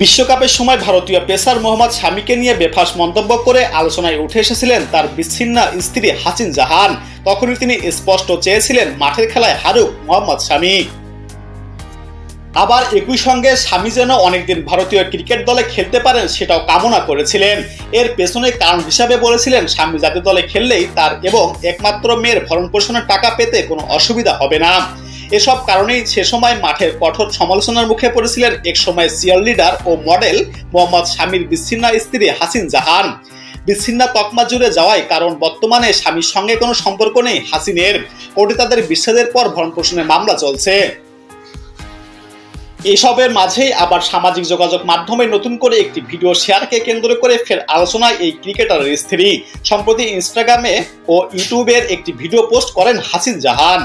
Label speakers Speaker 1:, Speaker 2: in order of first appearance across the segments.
Speaker 1: বিশ্বকাপের সময় ভারতীয় পেসার মোহাম্মদ শামিকে নিয়ে বেফাস মন্তব্য করে আলোচনায় উঠে এসেছিলেন তার বিচ্ছিন্ন স্ত্রী হাসিন জাহান। তখনই তিনি স্পষ্ট চেয়েছিলেন মাঠের খেলায় হারুক মোহাম্মদ শামি। আবার একই সঙ্গে স্বামী যেন অনেকদিন ভারতীয় ক্রিকেট দলে খেলতে পারেন সেটাও কামনা করেছিলেন। এর পেছনে কারণ হিসাবে বলেছিলেন স্বামী জাতীয় দলে খেললেই তার এবং একমাত্র মেয়ের ভরণ পোষণের টাকা পেতে কোনো অসুবিধা হবে না। এসব কারণেই সে সময় মাঠের কঠোর সমালোচনার মুখে পড়েছিলেন এক সময় সিয়ার লিডার ও মডেল মোহাম্মদ স্বামীর বিচ্ছিন্না স্ত্রী হাসিন জাহান। বিচ্ছিন্না তকমা জুড়ে যাওয়ায় কারণ বর্তমানে স্বামীর সঙ্গে কোনো সম্পর্ক নেই হাসিনের। কোর্টে তাদের বিচ্ছেদের পর ভরণ পোষণের মামলা চলছে। এসবের মাঝেই আবার সামাজিক যোগাযোগ মাধ্যমে নতুন করে একটি ভিডিও শেয়ারকে কেন্দ্র করে ফের আলোচনায় এই ক্রিকেটারের স্ত্রী। সম্প্রতি ইনস্টাগ্রামে ও ইউটিউবের একটি ভিডিও পোস্ট করেন হাসিন জাহান।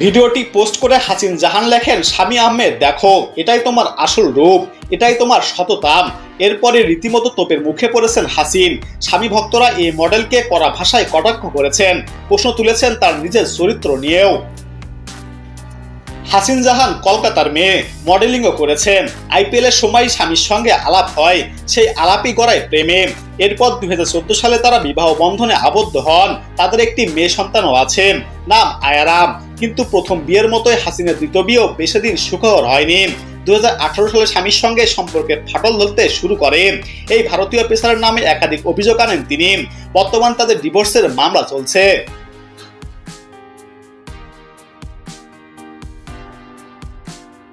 Speaker 1: ভিডিওটি পোস্ট করে হাসিন জাহান লেখেন স্বামী আহমেদ, দেখো, এটাই তোমার আসল রূপ, এটাই তোমার শততাম এরপরে রীতিমতো তোপের মুখে পড়েছেন হাসিন। স্বামী ভক্তরা এই মডেলকে কড়া ভাষায় কটাক্ষ করেছেন, প্রশ্ন তুলেছেন তার নিজের চরিত্র নিয়েও। হাসিন জাহান কলকাতার মেয়ে, মডেলিংও করেছেন। আইপিএল এর সময় স্বামীর সঙ্গে আলাপ হয়, সেই আলাপই গড়ায় প্রেমে। এরপর দুই হাজার চোদ্দ সালে তারা বিবাহ বন্ধনে আবদ্ধ হন, তাদের একটি মেয়ে সন্তানও আছে, নাম আয়ারাম। কিন্তু প্রথম বিয়ের মতোই হাসিনা দ্বিতীয় বিয়েও বেশি দিন সুখর হয়নি। দুই হাজার আঠারো সালে স্বামীর সঙ্গে সম্পর্কে ফাটল ধরতে শুরু করে। এই ভারতীয় পেসারের নামে একাধিক অভিযোগ আনেন তিনি। বর্তমান তাদের ডিভোর্সের মামলা চলছে।